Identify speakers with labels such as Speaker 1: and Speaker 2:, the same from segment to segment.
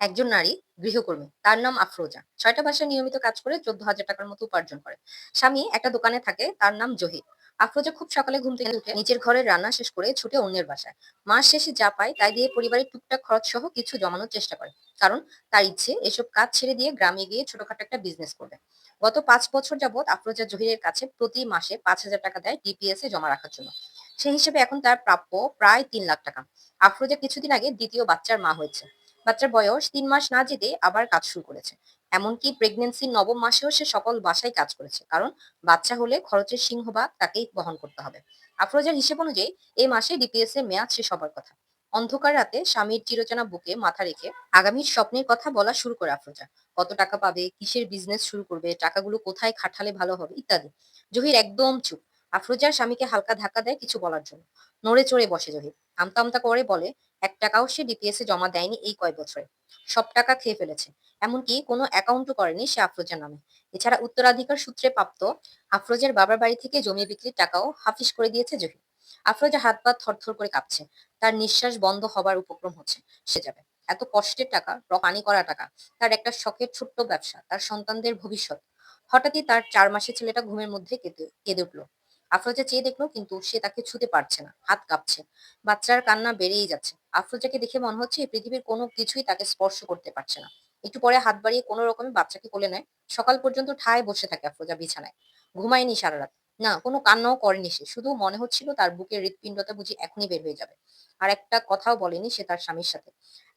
Speaker 1: একজন নারী গৃহকর্মী, তার নাম আফরোজা। ছয়টা বাসায় নিয়মিত কাজ করে চোদ্দ হাজার টাকার মতো উপার্জন করে। স্বামী একটা দোকানে থাকে, তার নাম জহির। আফরোজা খুব সকালে ঘুম থেকে উঠে নিজের ঘরের রান্না শেষ করে ছুটে অন্যের বাসায়। মাস শেষে যা পায় তাই দিয়ে পরিবারের টুকটাক খরচ সহ কিছু জমানোর চেষ্টা করে। কারণ তার ইচ্ছে এসব কাজ ছেড়ে দিয়ে গ্রামে গিয়ে ছোটখাটো একটা বিজনেস করবে। গত পাঁচ বছর যাবৎ আফরোজা জহিরের কাছে প্রতি মাসে পাঁচ হাজার টাকা দেয় ডিপিএস এ জমা রাখার জন্য। সেই হিসেবে এখন তার প্রাপ্য প্রায় তিন লাখ টাকা। আফরোজা কিছুদিন আগে দ্বিতীয় বাচ্চার মা হয়েছে। বাচ্চার বয়স তিন মাস না যেতে আবার কাজ শুরু করেছে। এমনকি প্রেগনেন্সির নবম মাসেও সে সকল বাসায় কাজ করেছে, কারণ বাচ্চা হলে খরচের সিংহভাগ তাকেই বহন করতে হবে। আফরোজার হিসেব অনুযায়ী এই মাসে ডিপিএস এর মেয়াদ শেষ হবার কথা। অন্ধকার রাতে স্বামীর চিরচেনা বুকে মাথা রেখে আগামীর স্বপ্নের কথা বলা শুরু করে আফরোজা। কত টাকা পাবে, কিসের বিজনেস শুরু করবে, টাকাগুলো কোথায় খাটালে ভালো হবে, ইত্যাদি। জহির একদম চুপ। আফরোজার স্বামীকে হালকা ধাক্কা দেয় কিছু বলার জন্য। নড়ে চড়ে বসে জহির। আমতা আমতা করে বলে এক টাকাও সে ডিপিএস এ জমা দেয়নি এই কয় বছরে। সব টাকা খেয়ে ফেলেছে। এমনকি কোনো অ্যাকাউন্টও করেনি সে আফরোজার নামে। এছাড়া উত্তরাধিকার সূত্রে প্রাপ্ত আফরোজের বাবার বাড়ি থেকে জমি বিক্রির টাকাও হাফিস করে দিয়েছে জহির। আফরোজা হাত পা থরথর করে কাঁপছে। তার নিঃশ্বাস বন্ধ হবার উপক্রম হচ্ছে, সে যাবে। এত কষ্টের টাকা র- পানি করা টাকা, তার একটা শখের ছোট্ট ব্যবসা, তার সন্তানদের ভবিষ্যৎ। হঠাৎই তার চার মাসের ছেলেটা ঘুমের মধ্যে কেঁদে কেঁদে উঠল। আফরোজা চেয়ে দেখল, কিন্তু সে তাকে ছুতে পারছে না। হাত কাঁপছে। বাচ্চার কান্না বেড়েই যাচ্ছে। আফরোজাকে দেখে মনে হচ্ছে এই পৃথিবীর কোনো কিছুই তাকে স্পর্শ করতে পারছে না। একটু পরে হাত বাড়িয়ে কোনো রকমে বাচ্চাকে কোলে নেয়। সকাল পর্যন্ত ঠায় বসে থাকে আফরোজা বিছানায়। ঘুমায়নি সারা রাত না, কোনো কান্নাও করেনি সে। শুধু মনে হচ্ছিল তার বুকের হৃৎপিণ্ডটা বুঝি এখনই বের হয়ে যাবে। আর একটা কথাও বলেনি সে তার স্বামীর সাথে।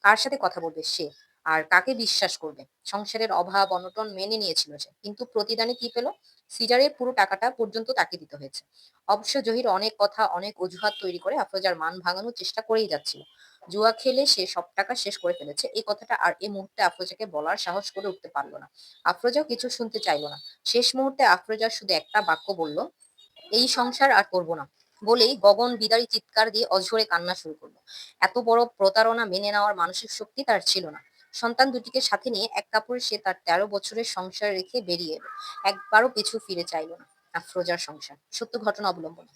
Speaker 1: কার সাথে কথা বলবে সে? আর কাকে বিশ্বাস করবে? সংসারের অভাব, অনটন মেনে নিয়েছিল সে। কিন্তু প্রতিদানে কি পেল? সিজারের পুরো টাকাটা পর্যন্ত তাকে দিতে হয়েছে। অবশ্য জহির অনেক কথা, অনেক অজুহাত তৈরি করে আফরোজার মান ভাঙানোর চেষ্টা করেই যাচ্ছিল। জুয়া খেলে সে সব টাকা শেষ করে ফেলেছে। এই কথাটা আর এই মুহূর্তে আফরোজাকে বলার সাহস করে উঠতে পারল না। আফরোজাও কিছু শুনতে চাইলো না। শেষ মুহূর্তে আফরোজা শুধু একটা বাক্য বলল, এই সংসার আর করব না। বলেই গগন বিদারী চিৎকার দিয়ে অঝরে কান্না শুরু করল। এত বড় প্রতারণা মেনে নেওয়ার মানসিক শক্তি তার ছিল না। সন্তান দুটিকে সাথে নিয়ে এক কাপড়ে সে তার তেরো বছরের সংসার রেখে বেরিয়ে এলো। একবারও পিছু ফিরে চাইল না। আফরোজার সংসার। সত্য ঘটনা অবলম্বন।